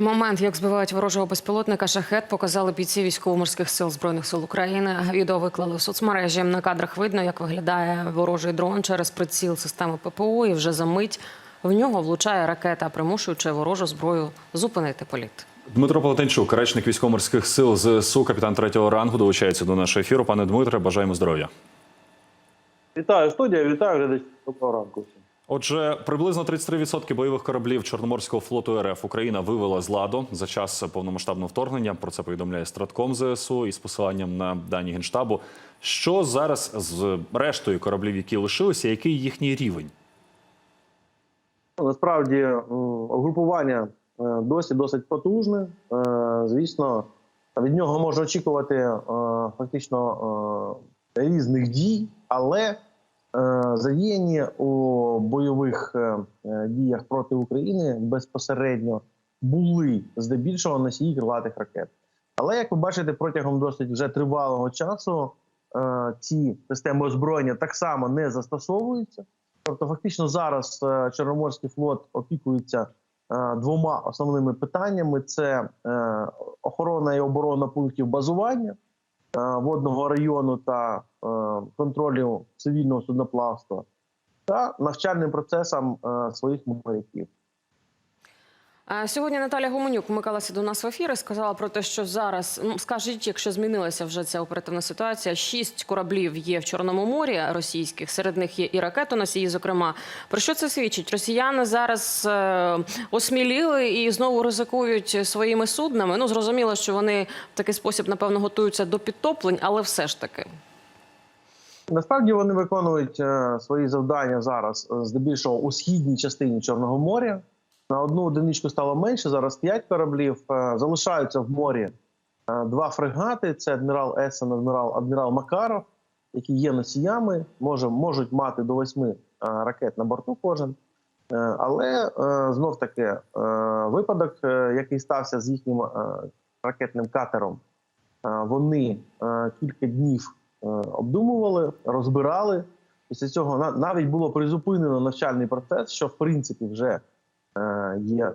Момент, як збивають ворожого безпілотника, шахет показали бійці військово-морських сил збройних сил України. Відео виклали в соцмережі. На кадрах видно, як виглядає ворожий дрон через приціл системи ППО. І вже за мить в нього влучає ракета, примушуючи ворожу зброю зупинити політ. Дмитро Полотенчук, речник військово-морських сил ЗСУ, капітан третього рангу, долучається до нашого ефіру. Пане Дмитре, бажаємо здоров'я. Вітаю студія, вітаю глядачів. Доброго ранку всім. Отже, приблизно 33% бойових кораблів Чорноморського флоту РФ Україна вивела з ладу за час повномасштабного вторгнення. Про це повідомляє Стратком ЗСУ із посиланням на дані генштабу. Що зараз з рештою кораблів, які лишилися, який їхній рівень? Насправді угрупування е, досі досить потужне. Е, Звісно, від нього можна очікувати е, фактично різних дій, але е, задіяні у бойових е, е, діях проти України безпосередньо були здебільшого носії крилатих ракет. Але як ви бачите, протягом досить вже тривалого часу ці системи озброєння так само не застосовуються. Тобто, фактично зараз Чорноморський флот опікується двома основними питаннями: це охорона і оборона пунктів базування водного району та е, контролю цивільного судноплавства, та навчальним процесам е, своїх моряків. Сьогодні Наталя Гуменюк вмикалася до нас в ефір і сказала про те, що зараз ну, скажіть, якщо змінилася вже ця оперативна ситуація, шість кораблів є в Чорному морі російських. Серед них є і ракетоносії. Зокрема, про що це свідчить? Росіяни зараз е, осміліли і знову ризикують своїми суднами. Ну зрозуміло, що вони в такий спосіб напевно готуються до підтоплень, але все ж таки. Насправді вони виконують е, свої завдання зараз е, здебільшого у східній частині Чорного моря. На одну одиничку стало менше. Зараз п'ять кораблів е, залишаються в морі. е, Два фрегати: це адмірал Есен, адмірал адмірал Макаров, які є носіями, може, можуть мати до восьми е, ракет на борту кожен. Але знов таки випадок, який стався з їхнім ракетним катером, вони кілька днів обдумували, розбирали. Після цього на- навіть було призупинено навчальний процес, що в принципі вже є,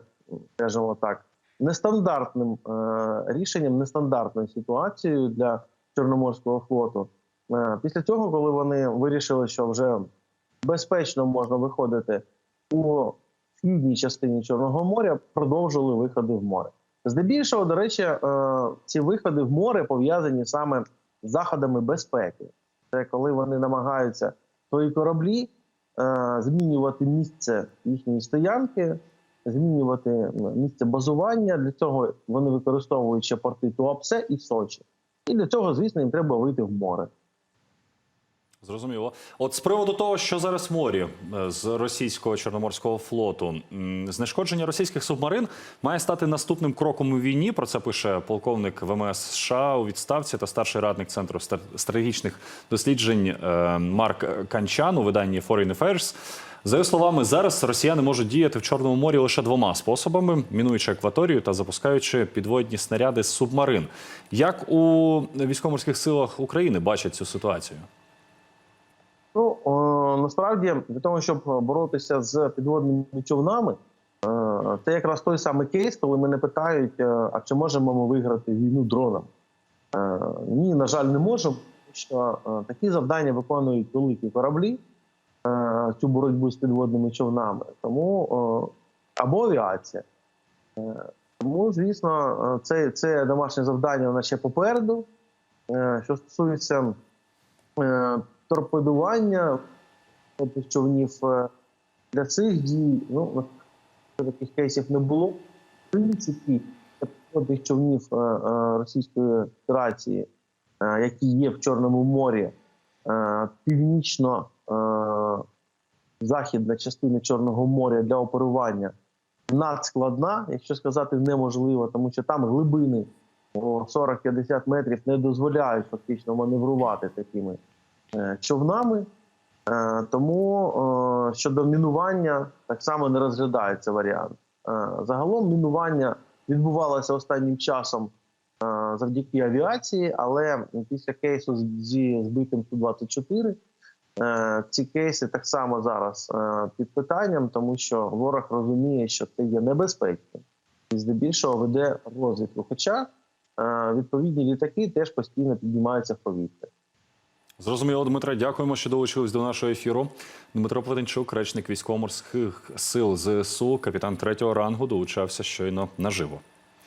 скажімо так, нестандартним е, рішенням, нестандартною ситуацією для Чорноморського флоту. Е, Після цього, коли вони вирішили, що вже безпечно можна виходити у східній частині Чорного моря, продовжили виходи в море. Здебільшого, до речі, е, ці виходи в море пов'язані саме з заходами безпеки. Це коли вони намагаються свої кораблі е, змінювати місце їхньої стоянки, змінювати місце базування. Для цього вони використовують ще порти Туапсе і Сочі. І для цього, звісно, їм треба вийти в море. Зрозуміло. От з приводу того, що зараз в морі е, з російського чорноморського флоту, знешкодження російських субмарин має стати наступним кроком у війні. Про це пише полковник ВМС США у відставці та старший радник центру стратегічних досліджень е, Марк Канчан у виданні Foreign Affairs. За його словами, зараз росіяни можуть діяти в Чорному морі лише двома способами: мінуючи акваторію та запускаючи підводні снаряди з субмарин. Як у військово-морських силах України бачать цю ситуацію? Насправді для того, щоб боротися з підводними човнами, е, це якраз той самий кейс, коли мене питають: е, а чи можемо ми виграти війну дроном? Е, Ні, на жаль, не можемо, тому що е, такі завдання виконують великі кораблі, е, цю боротьбу з підводними човнами. Тому або авіація. Е, Тому, звісно, е, це, це домашнє завдання нас ще попереду. Е, Що стосується е, торпедування тобто човнів е, для цих дій, ну таких кейсів не було. В принципі, тих човнів е, е, Російської Федерації, які є в Чорному морі, е, північно е, західна частина Чорного моря для оперування надскладна, якщо сказати неможливо, тому що там глибини о 40-50 метрів не дозволяють фактично маневрувати такими човнами. Е, Тому е, щодо мінування так само не розглядається варіант. Е, Загалом мінування відбувалося останнім часом завдяки авіації, але після кейсу зі збитим Су-24 е, ці кейси так само зараз під питанням, тому що ворог розуміє, що це є небезпечно і здебільшого веде розвідку. Хоча відповідні літаки теж постійно піднімаються в повітря. Зрозуміло, Дмитре, дякуємо, що долучились до нашого ефіру. Дмитро Плетенчук, речник військово-морських сил ЗСУ, капітан третього рангу, долучався щойно наживо.